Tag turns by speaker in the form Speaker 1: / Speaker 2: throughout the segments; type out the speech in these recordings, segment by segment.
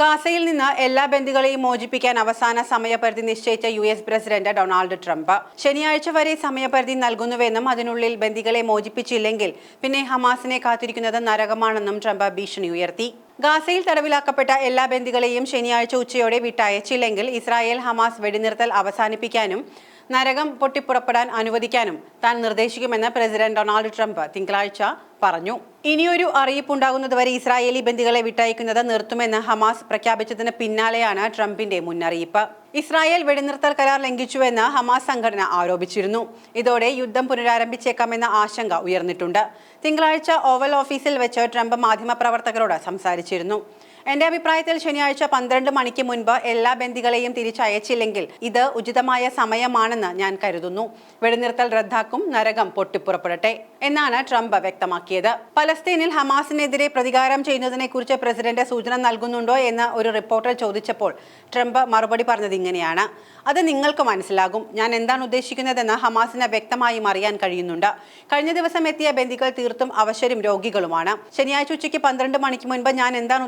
Speaker 1: ഗാസയിൽ നിന്ന് എല്ലാ ബന്ദികളെയും മോചിപ്പിക്കാൻ അവസാന സമയപരിധി നിശ്ചയിച്ച U S president Donald Trump. ശനിയാഴ്ച വരെ സമയപരിധി നൽകുന്നുവെന്നും അതിനുള്ളിൽ ബന്ദികളെ മോചിപ്പിച്ചില്ലെങ്കിൽ പിന്നെ ഹമാസിനെ കാത്തിരിക്കുന്നത് നരകമാണെന്നും ട്രംപ് ഭീഷണി ഉയർത്തി. ഗാസയിൽ തടവിലാക്കപ്പെട്ട എല്ലാ ബന്ദികളെയും ശനിയാഴ്ച ഉച്ചയോടെ വിട്ടയച്ചില്ലെങ്കിൽ ഇസ്രായേൽ ഹമാസ് വെടിനിർത്തൽ അവസാനിപ്പിക്കാനും നരകം പൊട്ടിപ്പുറപ്പെടാൻ അനുവദിക്കാനും താൻ നിർദ്ദേശിക്കുമെന്ന് പ്രസിഡന്റ് ഡൊണാൾഡ് ട്രംപ് തിങ്കളാഴ്ച പറഞ്ഞു. ഇനിയൊരു അറിയിപ്പുണ്ടാകുന്നതുവരെ ഇസ്രായേലി ബന്ദികളെ വിട്ടയക്കുന്നത് നിർത്തുമെന്ന് ഹമാസ് പ്രഖ്യാപിച്ചതിന് പിന്നാലെയാണ് ട്രംപിന്റെ മുന്നറിയിപ്പ്. ഇസ്രായേൽ വെടിനിർത്തൽ കരാർ ലംഘിച്ചുവെന്ന് ഹമാസ് സംഘടന ആരോപിച്ചിരുന്നു. ഇതോടെ യുദ്ധം പുനരാരംഭിച്ചേക്കാമെന്ന ആശങ്ക ഉയർന്നിട്ടുണ്ട്. തിങ്കളാഴ്ച ഓവൽ ഓഫീസിൽ വെച്ച് ട്രംപ് മാധ്യമപ്രവർത്തകരോട് സംസാരിച്ചിരുന്നു. എന്റെ അഭിപ്രായത്തിൽ ശനിയാഴ്ച പന്ത്രണ്ട് മണിക്ക് മുൻപ് എല്ലാ ബന്ദികളെയും തിരിച്ചയച്ചില്ലെങ്കിൽ ഇത് ഉചിതമായ സമയമാണെന്ന് ഞാൻ കരുതുന്നു. വെടിനിർത്തൽ റദ്ദാക്കും നരകം പൊട്ടിപ്പുറപ്പെടട്ടെ എന്നാണ് ട്രംപ് വ്യക്തമാക്കിയത്. പലസ്തീനിൽ ഹമാസിനെതിരെ പ്രതികാരം ചെയ്യുന്നതിനെക്കുറിച്ച് പ്രസിഡന്റ് സൂചന നൽകുന്നുണ്ടോ എന്ന് ഒരു റിപ്പോർട്ടർ ചോദിച്ചപ്പോൾ ട്രംപ് മറുപടി പറഞ്ഞത് ഇങ്ങനെയാണ്. അത് നിങ്ങൾക്ക് മനസ്സിലാകും. ഞാൻ എന്താണ് ഉദ്ദേശിക്കുന്നതെന്ന് ഹമാസിന് വ്യക്തമായും അറിയാൻ കഴിയുന്നുണ്ട്. കഴിഞ്ഞ ദിവസം എത്തിയ ബന്ദികൾ തീർത്തും അവശരും രോഗികളുമാണ്. ശനിയാഴ്ച ഉച്ചയ്ക്ക് പന്ത്രണ്ട് മണിക്ക് മുൻപ് ഞാൻ എന്താണ്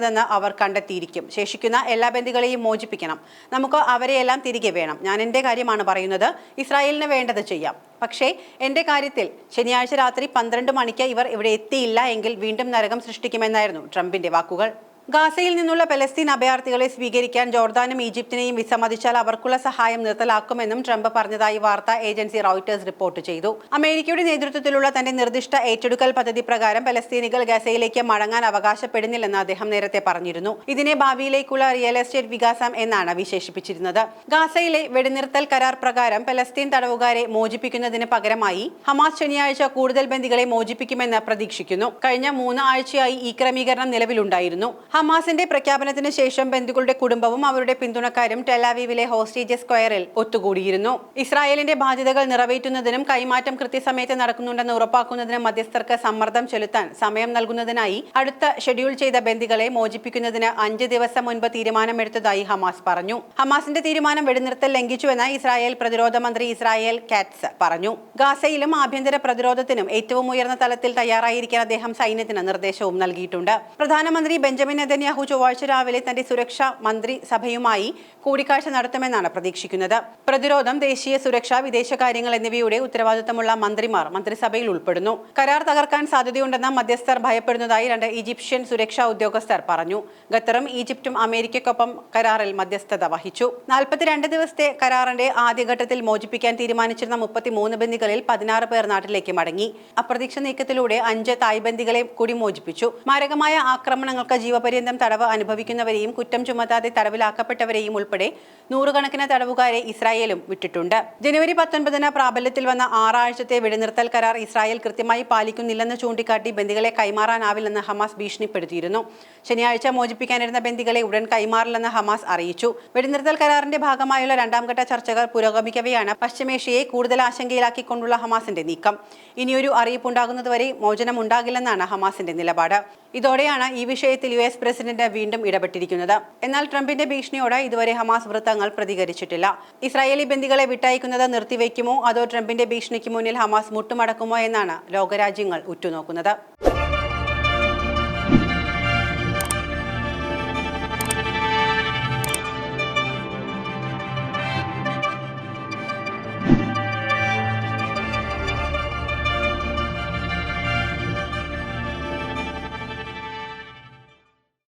Speaker 1: ഉദ്ദേശിക്കുന്നതെന്ന് അവർ കണ്ടെത്തിയിരിക്കും. ശേഷിക്കുന്ന എല്ലാ ബന്ധികളെയും മോചിപ്പിക്കണം. നമുക്ക് അവരെയെല്ലാം തിരികെ വേണം. ഞാൻ എന്റെ കാര്യമാണ് പറയുന്നത്. ഇസ്രായേലിന് വേണ്ടത് ചെയ്യാം. പക്ഷേ എന്റെ കാര്യത്തിൽ ശനിയാഴ്ച രാത്രി പന്ത്രണ്ട് മണിക്ക് ഇവർ ഇവിടെ എത്തിയില്ല എങ്കിൽ വീണ്ടും നരകം സൃഷ്ടിക്കുമെന്നായിരുന്നു ട്രംപിന്റെ വാക്കുകൾ. ഗാസയിൽ നിന്നുള്ള പലസ്തീൻ അഭയാർത്ഥികളെ സ്വീകരിക്കാൻ ജോർദാനും ഈജിപ്തിനെയും വിസമ്മതിച്ചാൽ അവർക്കുള്ള സഹായം നിർത്തലാക്കുമെന്നും ട്രംപ് പറഞ്ഞതായി വാർത്താ ഏജൻസി റോയിട്ടേഴ്സ് റിപ്പോർട്ട് ചെയ്തു. അമേരിക്കയുടെ നേതൃത്വത്തിലുള്ള തന്റെ നിർദ്ദിഷ്ട ഏറ്റെടുക്കൽ പദ്ധതി പ്രകാരം പലസ്തീനികൾ ഗസയിലേക്ക് മടങ്ങാൻ അവകാശപ്പെടുന്നില്ലെന്ന് അദ്ദേഹം നേരത്തെ പറഞ്ഞിരുന്നു. ഇതിനെ ഭാവിയിലേക്കുള്ള റിയൽ എസ്റ്റേറ്റ് വികാസം എന്നാണ് വിശേഷിപ്പിച്ചിരുന്നത്. ഗാസയിലെ വെടിനിർത്തൽ കരാർ പ്രകാരം പലസ്തീൻ തടവുകാരെ മോചിപ്പിക്കുന്നതിന് പകരമായി ഹമാസ് ശനിയാഴ്ച കൂടുതൽ ബന്ദികളെ മോചിപ്പിക്കുമെന്ന് പ്രതീക്ഷിക്കുന്നു. കഴിഞ്ഞ മൂന്ന് ആഴ്ചയായി ഈ ക്രമീകരണം നിലവിലുണ്ടായിരുന്നു. ഹമാസിന്റെ പ്രഖ്യാപനത്തിന് ശേഷം ബന്ധുക്കളുടെ കുടുംബവും അവരുടെ പിന്തുണക്കാരും ടെലാവീവിലെ ഹോസ്റ്റേജ് സ്ക്വയറിൽ ഒത്തുകൂടിയിരുന്നു. ഇസ്രായേലിന്റെ ബാധ്യതകൾ നിറവേറ്റുന്നതിനും കൈമാറ്റം കൃത്യസമയത്ത് നടക്കുന്നുണ്ടെന്ന് ഉറപ്പാക്കുന്നതിനും മധ്യസ്ഥർക്ക് സമ്മർദ്ദം ചെലുത്താൻ സമയം നൽകുന്നതിനായി അടുത്ത ഷെഡ്യൂൾ ചെയ്ത ബന്ദികളെ മോചിപ്പിക്കുന്നതിന് അഞ്ച് ദിവസം മുൻപ് തീരുമാനമെടുത്തതായി ഹമാസ് പറഞ്ഞു. ഹമാസിന്റെ തീരുമാനം വെടിനിർത്തൽ ലംഘിച്ചുവെന്ന് ഇസ്രായേൽ പ്രതിരോധ മന്ത്രി ഇസ്രായേൽ കാറ്റ്സ് പറഞ്ഞു. ഗാസയിലും ആഭ്യന്തര പ്രതിരോധത്തിനും ഏറ്റവും ഉയർന്ന തലത്തിൽ തയ്യാറായിരിക്കാൻ അദ്ദേഹം സൈന്യത്തിന് നിർദ്ദേശവും നൽകിയിട്ടുണ്ട്. പ്രധാനമന്ത്രി ബെഞ്ചമിൻ നെതന്യാഹു ചൊവ്വാഴ്ച രാവിലെ തന്റെ സുരക്ഷാ മന്ത്രി സഭയുമായി കൂടിക്കാഴ്ച നടത്തുമെന്നാണ് പ്രതീക്ഷിക്കുന്നത്. പ്രതിരോധം ദേശീയ സുരക്ഷ വിദേശകാര്യങ്ങൾ എന്നിവയുടെ ഉത്തരവാദിത്തമുള്ള മന്ത്രിമാർ മന്ത്രിസഭയിൽ ഉൾപ്പെടുന്നു. കരാർ തകർക്കാൻ സാധ്യതയുണ്ടെന്ന മധ്യസ്ഥർ ഭയപ്പെടുന്നതായി രണ്ട് ഈജിപ്ഷ്യൻ സുരക്ഷാ ഉദ്യോഗസ്ഥർ പറഞ്ഞു. ഖത്തറും ഈജിപ്തും അമേരിക്കയ്ക്കൊപ്പം കരാറിൽ മധ്യസ്ഥത വഹിച്ചു. നാൽപ്പത്തിരണ്ട് ദിവസത്തെ കരാറിന്റെ ആദ്യഘട്ടത്തിൽ മോചിപ്പിക്കാൻ തീരുമാനിച്ചിരുന്ന മുപ്പത്തിമൂന്ന് ബന്ദികളിൽ പതിനാറ് പേർ നാട്ടിലേക്ക് മടങ്ങി. അപ്രതീക്ഷ നീക്കത്തിലൂടെ അഞ്ച് തായ് ബന്ദികളെ കൂടി മോചിപ്പിച്ചു. മാരകമായ ആക്രമണങ്ങൾക്ക് ജീവപര്യന്തം തടവ് അനുഭവിക്കുന്നവരെയും കുറ്റം ചുമത്താതെ തടവിലാക്കപ്പെട്ടവരെയും ഉൾപ്പെടെ നൂറുകണക്കിന് തടവുകാരെ ഇസ്രായേലും വിട്ടിട്ടുണ്ട്. ജനുവരി പത്തൊൻപതിന് പ്രാബല്യത്തിൽ വന്ന ആറാഴ്ചത്തെ വെടിനിർത്തൽ കരാർ ഇസ്രായേൽ കൃത്യമായി പാലിക്കുന്നില്ലെന്ന് ചൂണ്ടിക്കാട്ടി ബന്ദികളെ കൈമാറാനാവില്ലെന്ന് ഹമാസ് ഭീഷണിപ്പെടുത്തിയിരുന്നു. ശനിയാഴ്ച മോചിപ്പിക്കാനിരുന്ന ബന്ദികളെ ഉടൻ കൈമാറില്ലെന്ന് ഹമാസ് അറിയിച്ചു. വെടിനിർത്തൽ കരാറിന്റെ ഭാഗമായുള്ള രണ്ടാംഘട്ട ചർച്ചകൾ പുരോഗമിക്കവെയാണ് പശ്ചിമേഷ്യയെ കൂടുതൽ ആശങ്കയിലാക്കിക്കൊണ്ടുള്ള ഹമാസിന്റെ നീക്കം. ഇനിയൊരു അറിയിപ്പുണ്ടാകുന്നതുവരെ മോചനം ഉണ്ടാകില്ലെന്നാണ് ഹമാസിന്റെ നിലപാട്. ഇതോടെയാണ് ഈ വിഷയത്തിൽ യു എസ് പ്രസിഡന്റ് വീണ്ടും ഇടപെട്ടിരിക്കുന്നത്. എന്നാൽ ട്രംപിന്റെ ഭീഷണിയോട് ഇതുവരെ ഹമാസ് വൃത്തങ്ങൾ പ്രതികരിച്ചിട്ടില്ല. ഇസ്രായേലി ബന്ദികളെ വിട്ടയക്കുന്നത് നിർത്തിവെക്കുമോ അതോ ട്രംപിന്റെ ഭീഷണിക്ക് മുന്നിൽ ഹമാസ് മുട്ടുമടക്കുമോ? എന്നാണ് ലോകരാജ്യങ്ങൾ ഉറ്റുനോക്കുന്നത്.